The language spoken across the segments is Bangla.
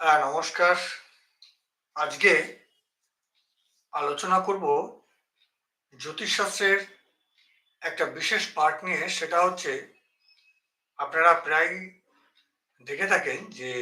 হ্যাঁ নমস্কার। আজকে আলোচনা করব জ্যোতিষশাস্ত্রের একটা বিশেষ পার্ট নিয়ে, সেটা হচ্ছে আপনারা প্রায় দেখে থাকেন যে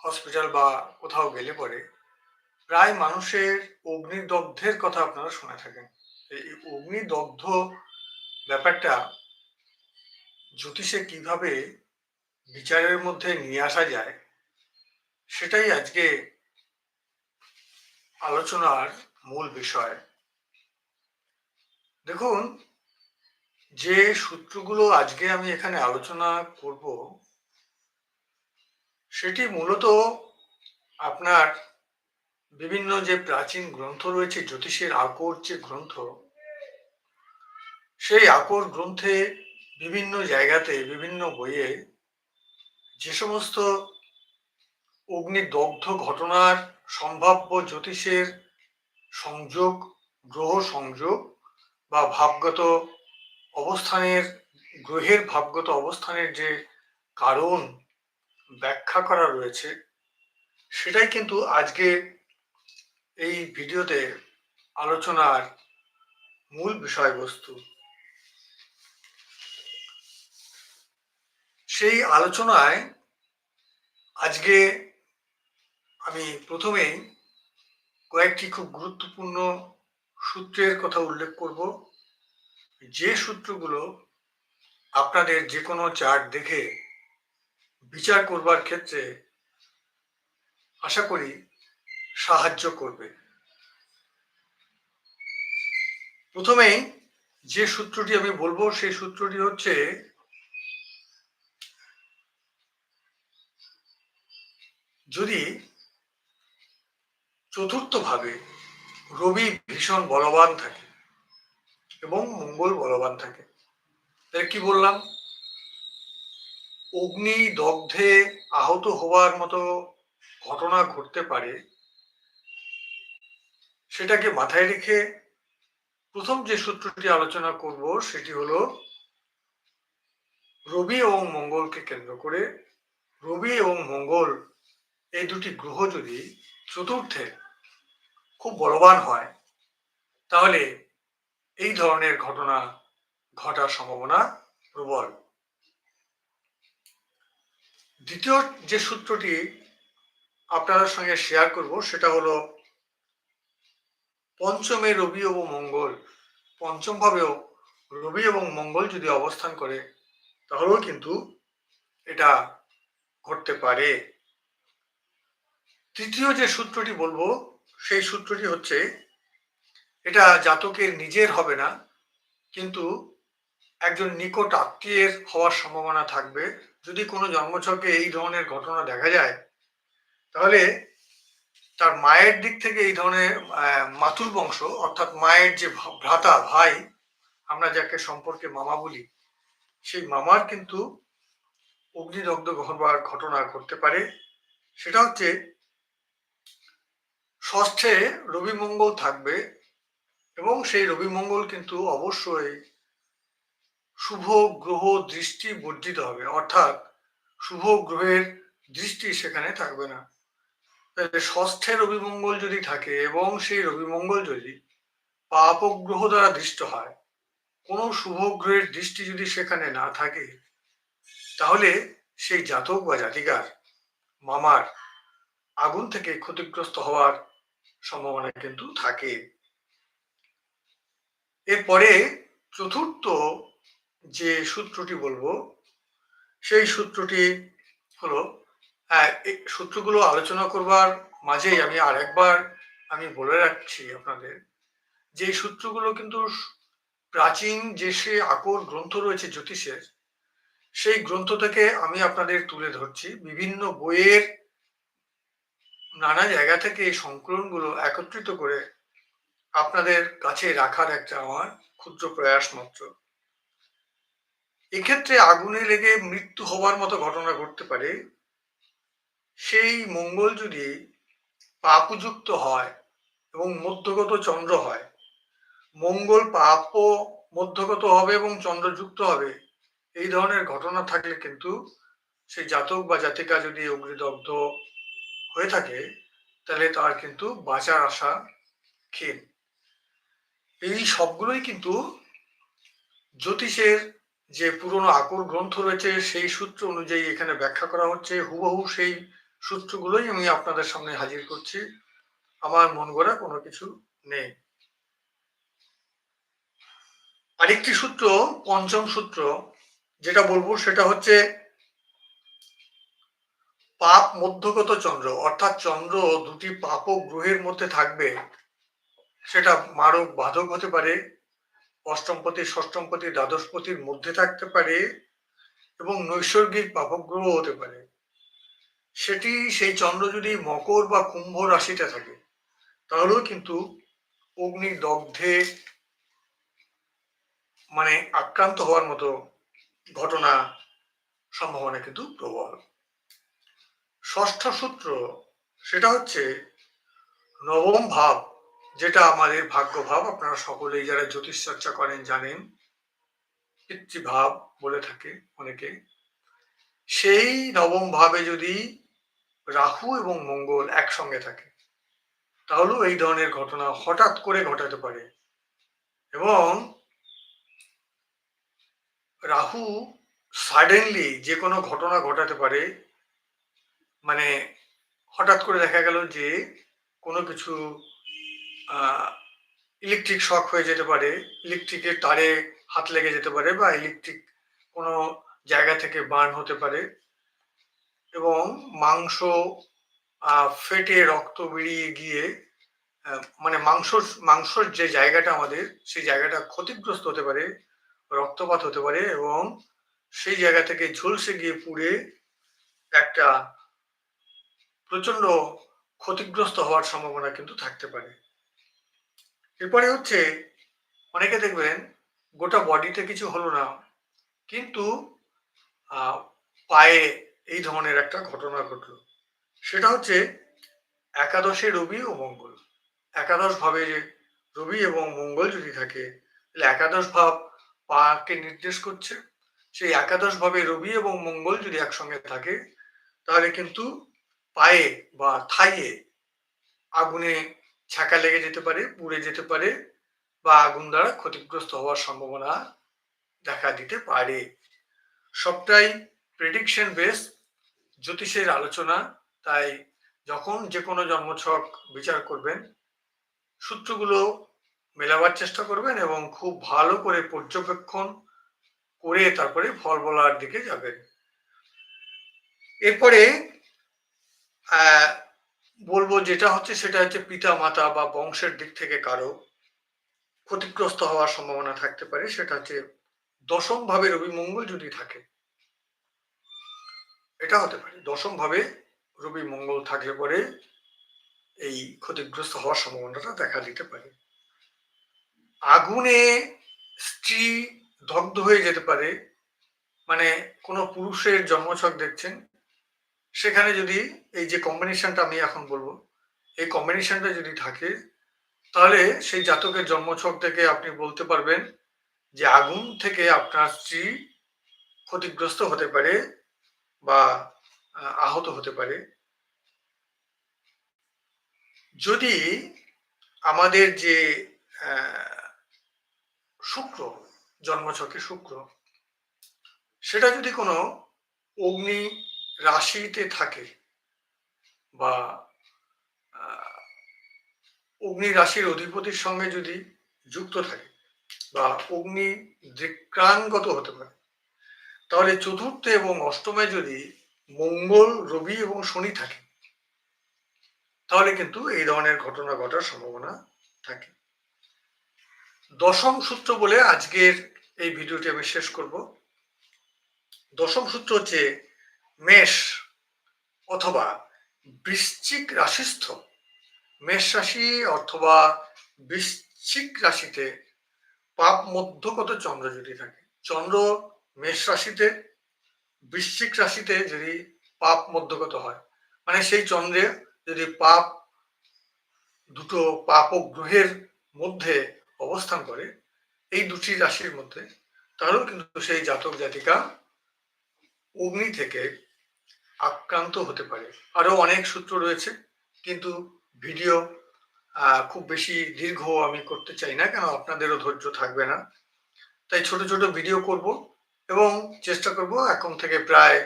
হসপিটাল বা কোথাও গেলে পরে প্রায় মানুষের অগ্নিদগ্ধের কথা আপনারা শুনে থাকেন। এই অগ্নিদগ্ধ ব্যাপারটা জ্যোতিষে কীভাবে বিচারের মধ্যে নিয়ে আসা যায় সেটাই আজকে আলোচনার মূল বিষয়। দেখুন, যে সূত্রগুলো আজকে আমি এখানে আলোচনা করব, সেটি মূলত আপনার বিভিন্ন যে প্রাচীন গ্রন্থ রয়েছে, জ্যোতিষের আকর যে গ্রন্থ, সেই আকর গ্রন্থে বিভিন্ন জায়গাতে, বিভিন্ন বইয়ে যে সমস্ত অগ্নিদগ্ধ ঘটনার সম্ভাব্য জ্যোতিষের সংযোগ, গ্রহ সংযোগ বা ভাবগত অবস্থানের, গ্রহের ভাবগত অবস্থানের যে কারণ ব্যাখ্যা করা রয়েছে, সেটাই কিন্তু আজকে এই ভিডিওতে আলোচনার মূল বিষয়বস্তু। সেই আলোচনায় আজকে আমি প্রথমেই কয়েকটি খুব গুরুত্বপূর্ণ সূত্রের কথা উল্লেখ করব। যে সূত্রগুলো আপনাদের যে কোনো চার্ট দেখে বিচার করবার ক্ষেত্রে আশা করি সাহায্য করবে। প্রথমেই যে সূত্রটি আমি বলব সেই সূত্রটি হচ্ছে যদি চতুর্থভাবে রবি ভীষণ বলবান থাকে এবং মঙ্গল বলবান থাকে। তাহলে কি বললাম? অগ্নি দগ্ধে আহত হওয়ার মতো ঘটনা ঘটতে পারে, সেটাকে মাথায় রেখে প্রথম যে সূত্রটি আলোচনা করব সেটি হলো, রবি এবং মঙ্গলকে কেন্দ্র করে, রবি এবং মঙ্গল এই দুটি গ্রহ যদি চতুর্থে খুব বলবান হয়, তাহলে এই ধরনের ঘটনা ঘটার সম্ভাবনা প্রবল। দ্বিতীয় যে সূত্রটি আপনাদের সঙ্গে শেয়ার করব, সেটা হলো পঞ্চমে রবি ও মঙ্গল। পঞ্চম ভাবেও রবি এবং মঙ্গল যদি অবস্থান করে, তাহলেও কিন্তু এটা ঘটতে পারে। তৃতীয় যে সূত্রটি বলব সেই সূত্রটি হচ্ছে, এটা জাতকের নিজের হবে না, কিন্তু একজন নিকট আত্মীয়ের হওয়ার সম্ভাবনা থাকবে। যদি কোনো জন্মছকে এই ধরনের ঘটনা দেখা যায়, তাহলে তার মায়ের দিক থেকে এই ধরনের মাতুল বংশ, অর্থাৎ মায়ের যে ভ্রাতা, ভাই, আমরা যাকে সম্পর্কে মামা বলি, সেই মামার কিন্তু অগ্নিদগ্ধ হবার ঘটনা ঘটতে পারে। সেটা হচ্ছে ষষ্ঠে রবি মঙ্গল থাকবে এবং সেই রবি মঙ্গল কিন্তু অবশ্যই শুভ গ্রহ দৃষ্টি বর্জিত হবে। অর্থাৎ শুভ গ্রহের দৃষ্টি সেখানে থাকবে না। ষষ্ঠে রবি মঙ্গল যদি থাকে এবং সেই রবি মঙ্গল যদি পাপ গ্রহ দ্বারা দৃষ্ট হয়, কোনো শুভ গ্রহের দৃষ্টি যদি সেখানে না থাকে, তাহলে সেই জাতক বা জাতিকার মামার আগুন থেকে ক্ষতিগ্রস্ত হওয়ার সম্ভাবনা কিন্তু থাকে এরপরে চতুর্থ যে সূত্রটি বলব, সেই সূত্রটি হলো সূত্রগুলো আলোচনা করবার মাঝেই আমি আরেকবার আমি বলে রাখছি আপনাদের যে সূত্রগুলো কিন্তু প্রাচীন যে সে আকর গ্রন্থ রয়েছে জ্যোতিষের, সেই গ্রন্থ থেকে আমি আপনাদের তুলে ধরছি। বিভিন্ন বইয়ের নানা জায়গা থেকে এই সংকলনগুলো একত্রিত করে আপনাদের কাছে রাখার একটা আমার ক্ষুদ্র প্রয়াস মাত্র। এক্ষেত্রে আগুনে লেগে মৃত্যু হওয়ার মতো ঘটনা ঘটতে পারে। সেই মঙ্গল যদি পাপযুক্ত হয় এবং মধ্যগত চন্দ্র হয়, মঙ্গল পাপ মধ্যগত হবে এবং চন্দ্রযুক্ত হবে, এই ধরনের ঘটনা থাকলে কিন্তু সেই জাতক বা জাতিকা যদি অগ্নিদগ্ধ হয়ে থাকে, তাহলে তার কিন্তু বাঁচার আশা ক্ষীণ। এই সবগুলোই কিন্তু জ্যোতিষের যে পুরনো আকর গ্রন্থ রয়েছে, সেই সূত্র অনুযায়ী এখানে ব্যাখ্যা করা হচ্ছে। হুবহু সেই সূত্রগুলোই আমি আপনাদের সামনে হাজির করছি। আমার মন গড়া কোনো কিছু নেই। আরেকটি সূত্র, পঞ্চম সূত্র, যেটা বলব সেটা হচ্ছে পাপ মধ্যগত চন্দ্র, অর্থাৎ চন্দ্র দুটি পাপক গ্রহের মধ্যে থাকবে, সেটা মারক বাধক হতে পারে অষ্টমপতি ষষ্ঠমপতি দ্বাদশপতির মধ্যে থাকতে পারে, এবং নৈসর্গিক পাপক গ্রহ হতে পারে। সেটি, সেই চন্দ্র যদি মকর বা কুম্ভ রাশিতে থাকে, তাহলেও কিন্তু অগ্নি, দগ্ধে মানে আক্রান্ত হওয়ার মতো ঘটনা সম্ভাবনা কিন্তু প্রবল। ষষ্ঠ সূত্র, সেটা হচ্ছে নবম ভাব, যেটা আমাদের ভাগ্য ভাব। আপনারা সকলেই যারা জ্যোতিষ চর্চা করেন জানেন পিতৃভাব বলে থাকে অনেকে। সেই নবম ভাবে যদি রাহু এবং মঙ্গল একসঙ্গে থাকে, তাহলেও এই ধরনের ঘটনা হঠাৎ করে ঘটাতে পারে। এবং রাহু সাডেনলি যে কোনো ঘটনা ঘটাতে পারে মানে হঠাৎ করে দেখা গেল যে কোনো কিছু ইলেকট্রিক শক হয়ে যেতে পারে ইলেকট্রিকের তারে হাত লেগে যেতে পারে বা ইলেকট্রিক কোনো জায়গা থেকে বার্ন হতে পারে এবং মাংস ফেটে রক্ত বেরিয়ে গিয়ে মানে মাংস, মাংসর যে জায়গাটা আমাদের, সেই জায়গাটা ক্ষতিগ্রস্ত হতে পারে, রক্তপাত হতে পারে এবং সেই জায়গা থেকে ঝলসে গিয়ে পুড়ে একটা প্রচণ্ড ক্ষতিগ্রস্ত হওয়ার সম্ভাবনা কিন্তু থাকতে পারে। এরপরে হচ্ছে, অনেকে দেখবেন গোটা বডিতে কিছু হলো না, কিন্তু পায়ে এই ধরনের একটা ঘটনা ঘটলো। সেটা হচ্ছে একাদশে রবি ও মঙ্গল। একাদশ ভাবে যে রবি এবং মঙ্গল যদি থাকে, তাহলে একাদশ ভাব পাকে নির্দেশ করছে। সেই একাদশ ভাবে রবি এবং মঙ্গল যদি একসঙ্গে থাকে, তাহলে কিন্তু পায়ে বা থাইয়ে আগুনে ছাকা লেগে যেতে পারে, পুড়ে যেতে পারে বা আগুন দ্বারা ক্ষতিগ্রস্ত হওয়ার সম্ভাবনা দেখা দিতে পারে। সবটাই প্রেডিকশন বেস জ্যোতিষের আলোচনা। তাই যখন যে কোনো জন্মছক বিচার করবেন, সূত্রগুলো মেলাবার চেষ্টা করবেন এবং খুব ভালো করে পর্যবেক্ষণ করে তারপরে ফল বলার দিকে যাবেন। এরপরে বলব যেটা হচ্ছে সেটা হচ্ছে পিতা মাতা বা বংশের দিক থেকে কারও ক্ষতিগ্রস্ত হওয়ার সম্ভাবনা থাকতে পারে, সেটা হচ্ছে দশম ভাবে রবি মঙ্গল যদি থাকে, এটা হতে পারে। দশম ভাবে রবি মঙ্গল থাকলে পরে এই ক্ষতিগ্রস্ত হওয়ার সম্ভাবনাটা দেখা দিতে পারে। আগুনে স্ত্রী দগ্ধ হয়ে যেতে পারে মানে কোনো পুরুষের জন্মছক দেখছেন সেখানে যদি এই যে কম্বিনেশনটা আমি এখন বলব, এই কম্বিনেশনটা যদি থাকে, তাহলে সেই জাতকের জন্মছক থেকে আপনি বলতে পারবেন যে আগুন থেকে আপনার স্ত্রী ক্ষতিগ্রস্ত হতে পারে বা আহত হতে পারে। যদি আমাদের যে শুক্র, জন্মছকে শুক্র, সেটা যদি কোনো অগ্নি রাশিতে থাকে বা অগ্নি রাশির অধিপতির সঙ্গে যদি যুক্ত থাকে বা অগ্নি দৃক্রাঙ্গত হতে পারে, তাহলে চতুর্থ এবং অষ্টমে যদি মঙ্গল, রবি এবং শনি থাকে, তাহলে কিন্তু এই ধরনের ঘটনা ঘটার সম্ভাবনা থাকে। দশম সূত্র বলে আজকের এই ভিডিওটি আমি শেষ করব। দশম সূত্র হচ্ছে মেষ অথবা বৃশ্চিক রাশিস্থ। মেষ রাশি অথবা বৃশ্চিক রাশিতে পাপ মধ্যগত চন্দ্র যদি থাকে, চন্দ্র মেষ রাশিতে, বৃশ্চিক রাশিতে যদি পাপ মধ্যগত হয় মানে সেই চন্দ্রে যদি পাপ, দুটো পাপ গ্রহের মধ্যে অবস্থান করে, এই দুটি রাশির মধ্যে, তারও কিন্তু সেই জাতক জাতিকা অগ্নি থেকে আক্রান্ত হতে পারে। আরও অনেক সূত্র রয়েছে, কিন্তু ভিডিও খুব বেশি দীর্ঘ আমি করতে চাই না, কেন আপনাদেরও ধৈর্য থাকবে না। তাই ছোট ছোট ভিডিও করব এবং চেষ্টা করব এখন থেকে প্রায়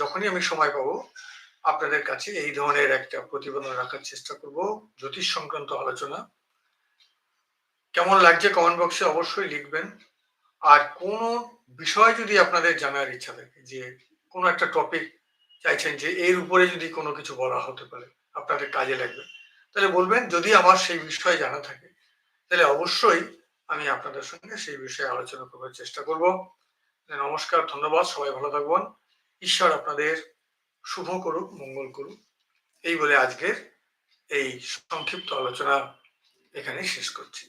যখনই আমি সময় পাবো, আপনাদের কাছে এই ধরনের একটা প্রতিবেদন রাখার চেষ্টা করব, জ্যোতিষ সংক্রান্ত আলোচনা। কেমন লাগছে কমেন্ট বক্সে অবশ্যই লিখবেন। আর কোনো বিষয় যদি আপনাদের জানার ইচ্ছা থাকে যে কোনো একটা টপিক চাইছেন যে এর উপরে যদি কোনো কিছু বলা হতে পারে, আপনাদের কাজে লাগবে। তাহলে বলবেন, যদি আমার সেই বিষয়ে জানা থাকে, তাহলে অবশ্যই আমি আপনাদের সঙ্গে সেই বিষয়ে আলোচনা করার চেষ্টা করব। নমস্কার, ধন্যবাদ, সবাই ভালো থাকবেন। ঈশ্বর আপনাদের শুভ করুক, মঙ্গল করুক। এই বলে আজকের এই সংক্ষিপ্ত আলোচনা এখানে শেষ করছি।